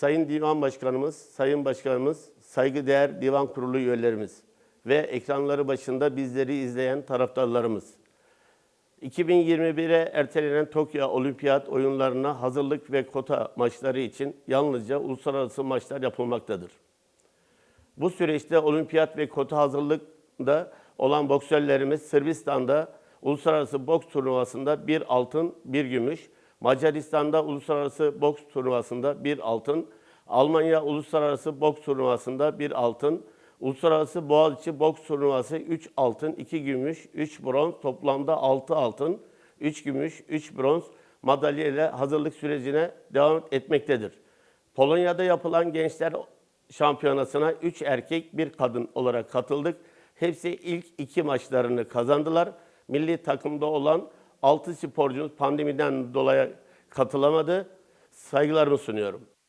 Sayın Divan Başkanımız, Sayın Başkanımız, saygıdeğer Divan Kurulu üyelerimiz ve ekranları başında bizleri izleyen taraftarlarımız. 2021'e ertelenen Tokyo Olimpiyat oyunlarına hazırlık ve kota maçları için yalnızca uluslararası maçlar yapılmaktadır. Bu süreçte olimpiyat ve kota hazırlıkta olan boksörlerimiz Sırbistan'da uluslararası boks turnuvasında bir altın, bir gümüş, Macaristan'da uluslararası boks turnuvasında bir altın, Almanya uluslararası boks turnuvasında bir altın, Uluslararası Boğaziçi boks turnuvası 3 altın, 2 gümüş, 3 bronz, toplamda 6 altın, 3 gümüş, 3 bronz madalya ile hazırlık sürecine devam etmektedir. Polonya'da yapılan gençler şampiyonasına 3 erkek, 1 kadın olarak katıldık. Hepsi ilk iki maçlarını kazandılar. Milli takımda olan 6 sporcumuz pandemiden dolayı katılamadı. Saygılarımı sunuyorum.